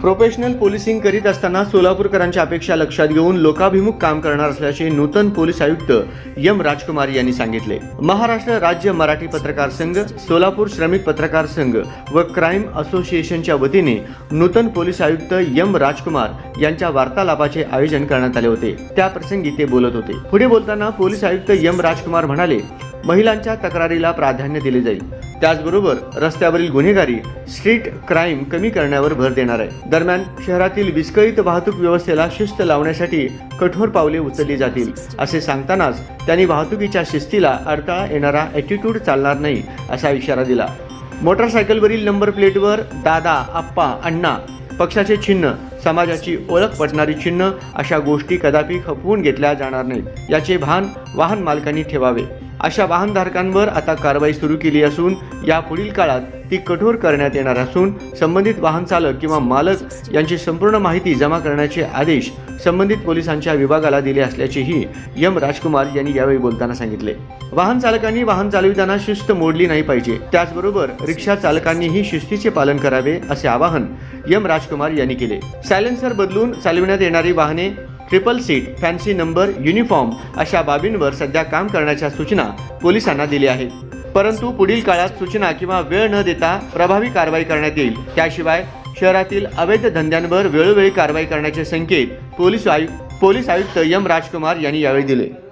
Professional policing करीत असताना सोलापूरकरांच्या अपेक्षा लक्षात घेऊन लोकाभिमुख काम करणार असल्याचे नूतन पोलीस आयुक्त एम राजकुमार यांनी सांगितले. महाराष्ट्र राज्य मराठी पत्रकार संघ सोलापूर श्रमिक पत्रकार संघ व क्राईम असोसिएशनच्या वतीने नूतन पोलीस आयुक्त एम राजकुमार यांच्या वार्तालापाचे आयोजन करण्यात आले होते. त्याप्रसंगी ते बोलत होते. पुढे बोलताना पोलीस आयुक्त एम राजकुमार म्हणाले महिलांच्या तक्रारीला प्राधान्य दिले जाईल. त्याचबरोबर रस्त्यावरील गुन्हेगारी स्ट्रीट क्राईम कमी करण्यावर भर देणार आहे. दरम्यान शहरातील विस्कळीत वाहतूक व्यवस्थेला शिस्त लावण्यासाठी कठोर पावले उचलली जातील. असे सांगतानाच त्यांनी वाहतुकीच्या शिस्तीला अडथळा येणारा ॲटिट्यूड चालणार नाही असा इशारा दिला. मोटरसायकलवरील नंबर प्लेटवर दादा आप्पा अण्णा पक्षाचे चिन्ह समाजाची ओळख पटणारी चिन्ह अशा गोष्टी कदापि खपवून घेतल्या जाणार नाहीत. याचे भान वाहन मालकांनी ठेवावे. अशा वाहनधारकांवर आता कारवाई सुरू केली असून या पुढील काळात ती कठोर करण्यात येणार असून संबंधित वाहन चालक किंवा मालक यांची संपूर्ण माहिती जमा करण्याचे आदेश संबंधित पोलिसांच्या विभागाला दिले असल्याचेही यम राजकुमार यांनी यावेळी बोलताना सांगितले. वाहन चालकांनी वाहन चालविताना शिस्त मोडली नाही पाहिजे. त्याचबरोबर रिक्षा चालकांनीही शिस्तीचे पालन करावे असे आवाहन यम राजकुमार यांनी केले. सायलेन्सर बदलून चालविण्यात येणारी वाहने triple seat fancy number uniform अशा बाबींवर सध्या काम करण्याच्या सूचना पोलिसांना दिल्या आहेत. परंतु पुढील काळात सूचना किंवा वेळ न देता प्रभावी कारवाई करण्यात येईल. त्याशिवाय शहरातील अवैध धंद्यांवर वेळोवेळी कारवाई करण्याचे संकेत पोलीस आयु पोलीस आयुक्त यम राजकुमार यांनी यावेळी दिले.